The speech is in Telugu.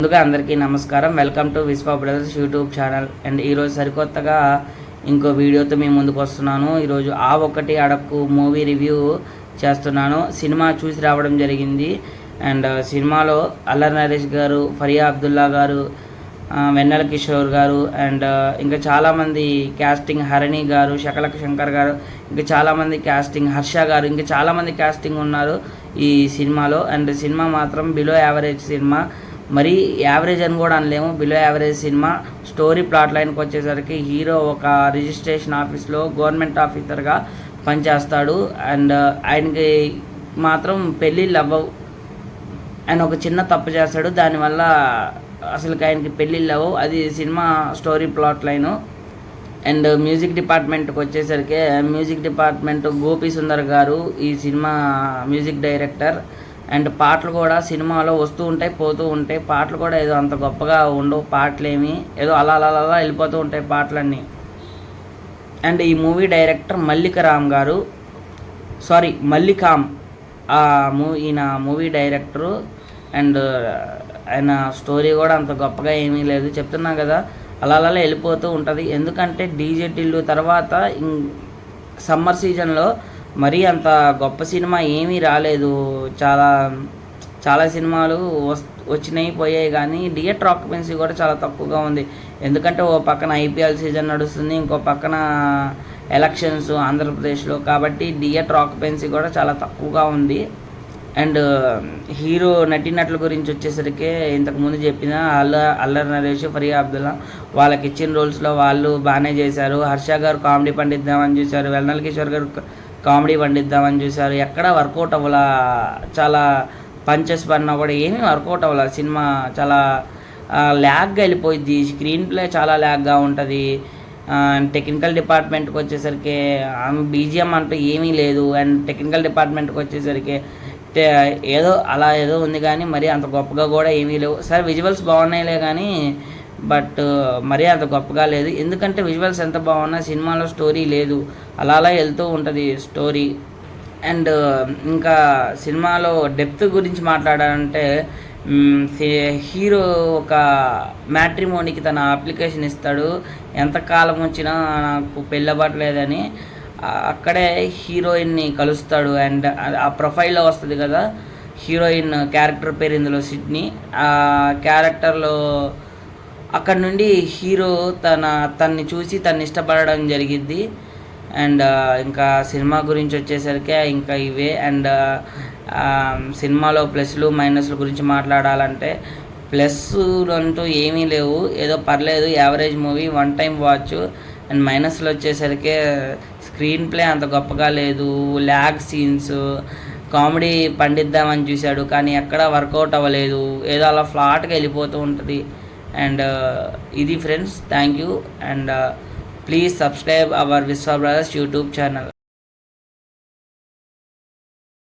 ముందుగా అందరికీ నమస్కారం. Welcome to Vishwa brothers YouTube channel. And ఈరోజు సరికొత్తగా ఇంకో వీడియోతో మేము ముందుకు వస్తున్నాను. ఈరోజు ఆ ఒకటి అడక్కు మూవీ రివ్యూ చేస్తున్నాను. సినిమా చూసి రావడం జరిగింది. అండ్ సినిమాలో అల్లర్ నరేష్ గారు ఫరియా అబ్దుల్లా గారు వెన్నెల కిషోర్ గారు అండ్ ఇంకా చాలామంది క్యాస్టింగ్ హరణి గారు శకలక శంకర్ గారు ఇంకా చాలామంది క్యాస్టింగ్ హర్ష గారు ఇంకా చాలామంది క్యాస్టింగ్ ఉన్నారు ఈ సినిమాలో. అండ్ సినిమా మాత్రం బిలో యావరేజ్ సినిమా. మరి యావరేజ్ అని కూడా అనలేము. Below average cinema story plot లైన్కి వచ్చేసరికి హీరో ఒక రిజిస్ట్రేషన్ ఆఫీస్లో గవర్నమెంట్ ఆఫీసర్గా పనిచేస్తాడు. అండ్ ఆయనకి మాత్రం పెళ్ళిళ్ళు అవ్వవు ఆయన ఒక చిన్న తప్పు చేస్తాడు. దానివల్ల అసలు ఆయనకి పెళ్ళిళ్ళు అవ్వవు అది cinema story plot line. And music డిపార్ట్మెంట్కి వచ్చేసరికి మ్యూజిక్ డిపార్ట్మెంట్ గోపి సుందర్ గారు ఈ సినిమా మ్యూజిక్ డైరెక్టర్. అండ్ పాటలు కూడా సినిమాలో వస్తూ ఉంటాయి పోతూ ఉంటాయి. పాటలు కూడా ఏదో అంత గొప్పగా ఉండవు పాటలేమి. ఏదో అలా అలా అలా వెళ్ళిపోతూ ఉంటాయి పాటలన్నీ. అండ్ ఈ మూవీ డైరెక్టర్ మల్లిక రామ్ గారు సారీ మల్లికామ్ ఆ మూ ఈయన మూవీ డైరెక్టరు. అండ్ ఆయన స్టోరీ కూడా అంత గొప్పగా ఏమీ లేదు. చెప్తున్నా కదా అలా అలా వెళ్ళిపోతూ ఉంటుంది. ఎందుకంటే డీజే టిల్లు తర్వాత సమ్మర్ సీజన్లో మరీ అంత గొప్ప సినిమా ఏమీ రాలేదు. చాలా చాలా సినిమాలు వచ్చినాయి పోయాయి కానీ థియేటర్ ఆక్యుపెన్సీ కూడా చాలా తక్కువగా ఉంది. ఎందుకంటే ఓ పక్కన ఐపీఎల్ సీజన్ నడుస్తుంది ఇంకో పక్కన ఎలక్షన్స్ ఆంధ్రప్రదేశ్లో. కాబట్టి థియేటర్ ఆక్యుపెన్సీ కూడా చాలా తక్కువగా ఉంది. అండ్ హీరో నటీనటుల గురించి వచ్చేసరికి ఇంతకుముందు చెప్పిన అల్ల అల్లర్ నరేష్ ఫరియా అబ్దుల్లా వాళ్ళకి ఇచ్చిన రోల్స్లో వాళ్ళు బాగానే చేశారు. హర్ష గారు కామెడీ పండిద్దామని చూశారు. వెల్నల్ కిషోర్ గారు కామెడీ పండిద్దామని చూశారు. ఎక్కడ వర్కౌట్ అవ్వాల. చాలా పంచెస్ పడినా కూడా ఏమీ వర్కౌట్ అవ్వాల. సినిమా చాలా ల్యాగ్గా వెళ్ళిపోయింది స్క్రీన్ ప్లే చాలా ల్యాగ్గా ఉంటుంది. టెక్నికల్ డిపార్ట్మెంట్కి వచ్చేసరికి బీజిఎం అంటూ ఏమీ లేదు. అండ్ టెక్నికల్ డిపార్ట్మెంట్కి వచ్చేసరికి ఏదో అలా ఏదో ఉంది కానీ మరీ అంత గొప్పగా కూడా ఏమీ లేవు. సరే విజువల్స్ బాగున్నాయిలే కానీ బట్ మరీ అంత గొప్పగా లేదు. ఎందుకంటే విజువల్స్ ఎంత బాగున్నా సినిమాలో స్టోరీ లేదు. అలా అలా వెళ్తూ ఉంటుంది స్టోరీ. అండ్ ఇంకా సినిమాలో డెప్త్ గురించి మాట్లాడాలంటే హీరో ఒక మ్యాట్రిమోనీకి తన అప్లికేషన్ ఇస్తాడు. ఎంతకాలం వచ్చినా నాకు పెళ్ళబట్టలేదని అక్కడే హీరోయిన్ని కలుస్తాడు. అండ్ ఆ ప్రొఫైల్లో వస్తుంది కదా హీరోయిన్ క్యారెక్టర్ పేరు ఇందులో సిడ్నీ. ఆ క్యారెక్టర్లో అక్కడ నుండి హీరో తన తన్ని చూసి తను ఇష్టపడడం జరిగిద్ది. అండ్ ఇంకా సినిమా గురించి వచ్చేసరికి ఇంకా ఇవే. అండ్ సినిమాలో ప్లస్లు మైనస్ల గురించి మాట్లాడాలంటే ప్లస్ అంటూ ఏమీ లేవు. ఏదో పర్లేదు average movie one time watch. And మైనస్లు వచ్చేసరికి స్క్రీన్ ప్లే అంత గొప్పగా లేదు. ల్యాగ్ సీన్స్ కామెడీ పండిద్దామని చూశాడు. కానీ ఎక్కడ వర్కౌట్ అవ్వలేదు. ఏదో అలా ఫ్లాట్గా వెళ్ళిపోతూ ఉంటుంది. అండ్ ఇది friends thank you and please subscribe our Vishwa brothers YouTube channel